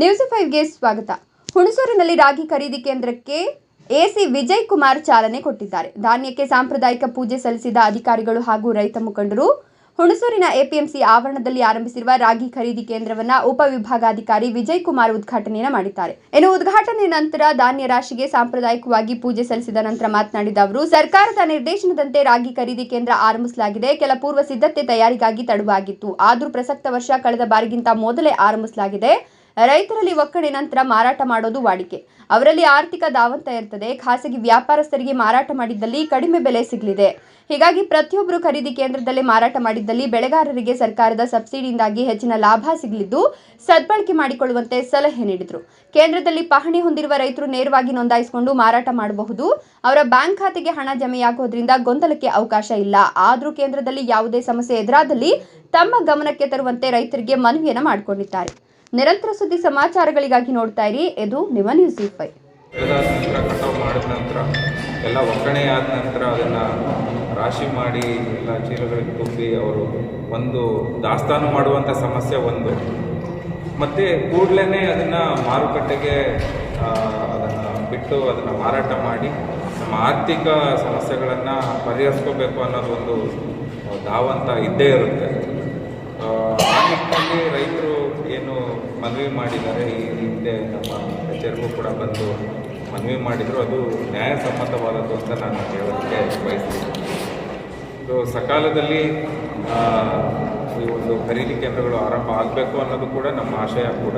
News ಫೈವ್ಗೆ ಸ್ವಾಗತ. ಹುಣಸೂರಿನಲ್ಲಿ ರಾಗಿ ಖರೀದಿ ಕೇಂದ್ರಕ್ಕೆ ಎಸಿ ವಿಜಯ್ ಕುಮಾರ್ ಚಾಲನೆ ಕೊಟ್ಟಿದ್ದಾರೆ. ಧಾನ್ಯಕ್ಕೆ ಸಾಂಪ್ರದಾಯಿಕ ಪೂಜೆ ಸಲ್ಲಿಸಿದ ಅಧಿಕಾರಿಗಳು ಹಾಗೂ ರೈತ ಮುಖಂಡರು ಹುಣಸೂರಿನ ಎಪಿಎಂಸಿ ಆವರಣದಲ್ಲಿ ಆರಂಭಿಸಿರುವ ರಾಗಿ ಖರೀದಿ ಕೇಂದ್ರವನ್ನ ಉಪವಿಭಾಗಾಧಿಕಾರಿ ವಿಜಯ್ ಕುಮಾರ್ ಉದ್ಘಾಟನೆಯನ್ನು ಮಾಡಿದ್ದಾರೆ. ಇನ್ನು ಉದ್ಘಾಟನೆ ನಂತರ ಧಾನ್ಯ ರಾಶಿಗೆ ಸಾಂಪ್ರದಾಯಿಕವಾಗಿ ಪೂಜೆ ಸಲ್ಲಿಸಿದ ನಂತರ ಮಾತನಾಡಿದ ಅವರು, ಸರ್ಕಾರದ ನಿರ್ದೇಶನದಂತೆ ರಾಗಿ ಖರೀದಿ ಕೇಂದ್ರ ಆರಂಭಿಸಲಾಗಿದೆ. ಕೆಲ ಪೂರ್ವ ಸಿದ್ಧತೆ ತಯಾರಿಗಾಗಿ ತಡವಾಗಿತ್ತು. ಆದರೂ ಪ್ರಸಕ್ತ ವರ್ಷ ಕಳೆದ ಬಾರಿಗಿಂತ ಮೊದಲೇ ಆರಂಭಿಸಲಾಗಿದೆ. ರೈತರಲ್ಲಿ ಒಕ್ಕಣೆ ನಂತರ ಮಾರಾಟ ಮಾಡೋದು ವಾಡಿಕೆ. ಅವರಲ್ಲಿ ಆರ್ಥಿಕ ದಾವಂತ ಇರ್ತದೆ. ಖಾಸಗಿ ವ್ಯಾಪಾರಸ್ಥರಿಗೆ ಮಾರಾಟ ಮಾಡಿದ್ದಲ್ಲಿ ಕಡಿಮೆ ಬೆಲೆ ಸಿಗಲಿದೆ. ಹೀಗಾಗಿ ಪ್ರತಿಯೊಬ್ಬರು ಖರೀದಿ ಕೇಂದ್ರದಲ್ಲಿ ಮಾರಾಟ ಮಾಡಿದ್ದಲ್ಲಿ ಬೆಳೆಗಾರರಿಗೆ ಸರ್ಕಾರದ ಸಬ್ಸಿಡಿಯಿಂದಾಗಿ ಹೆಚ್ಚಿನ ಲಾಭ ಸಿಗಲಿದ್ದು ಸದ್ಬಳಕೆ ಮಾಡಿಕೊಳ್ಳುವಂತೆ ಸಲಹೆ ನೀಡಿದರು. ಕೇಂದ್ರದಲ್ಲಿ ಪಹಣಿ ಹೊಂದಿರುವ ರೈತರು ನೇರವಾಗಿ ನೋಂದಾಯಿಸಿಕೊಂಡು ಮಾರಾಟ ಮಾಡಬಹುದು. ಅವರ ಬ್ಯಾಂಕ್ ಖಾತೆಗೆ ಹಣ ಜಮೆಯಾಗುವುದರಿಂದ ಗೊಂದಲಕ್ಕೆ ಅವಕಾಶ ಇಲ್ಲ. ಆದರೂ ಕೇಂದ್ರದಲ್ಲಿ ಯಾವುದೇ ಸಮಸ್ಯೆ ಎದುರಾದಲ್ಲಿ ತಮ್ಮ ಗಮನಕ್ಕೆ ತರುವಂತೆ ರೈತರಿಗೆ ಮನವಿಯನ್ನು ಮಾಡಿಕೊಂಡಿದ್ದಾರೆ. ನಿರಂತರ ಸುದ್ದಿ ಸಮಾಚಾರಗಳಿಗಾಗಿ ನೋಡ್ತಾ ಇರಿ. ಇದು ನಿಮ್ಮ ನ್ಯೂಸ್ ಫೈ ಕಟಾವು ಮಾಡಿದ ನಂತರ ಎಲ್ಲ ಒಕ್ಕಣೆ ಆದ ನಂತರ ಅದನ್ನು ರಾಶಿ ಮಾಡಿ ಎಲ್ಲ ಚೀಲಗಳಿಗೆ ತುಂಬಿ ಅವರು ಒಂದು ದಾಸ್ತಾನು ಮಾಡುವಂಥ ಸಮಸ್ಯೆ ಒಂದು. ಮತ್ತು ಕೂಡಲೇ ಅದನ್ನು ಮಾರುಕಟ್ಟೆಗೆ ಅದನ್ನು ಬಿಟ್ಟು ಅದನ್ನು ಮಾರಾಟ ಮಾಡಿ ನಮ್ಮ ಆರ್ಥಿಕ ಸಮಸ್ಯೆಗಳನ್ನು ಪರಿಹರಿಸ್ಕೋಬೇಕು ಅನ್ನೋದು ಒಂದು ಧಾವಂತ ಇದ್ದೇ ಇರುತ್ತೆ. ಆ ನಿಟ್ಟಿನಲ್ಲಿ ರೈತರು ಮನವಿ ಮಾಡಿದ್ದಾರೆ, ಈ ಹಿಂದೆ ನಮ್ಮ ಕಚೇರಿಗೂ ಕೂಡ ಬಂದು ಮನವಿ ಮಾಡಿದರು. ಅದು ನ್ಯಾಯಸಮ್ಮತವಾದದ್ದು ಅಂತ ನಾನು ಹೇಳೋದಕ್ಕೆ ಬಯಸ್ತೀನಿ. ಇದು ಸಕಾಲದಲ್ಲಿ ಈ ಒಂದು ಖರೀದಿ ಕೇಂದ್ರಗಳು ಆರಂಭ ಆಗಬೇಕು ಅನ್ನೋದು ಕೂಡ ನಮ್ಮ ಆಶಯ ಕೂಡ.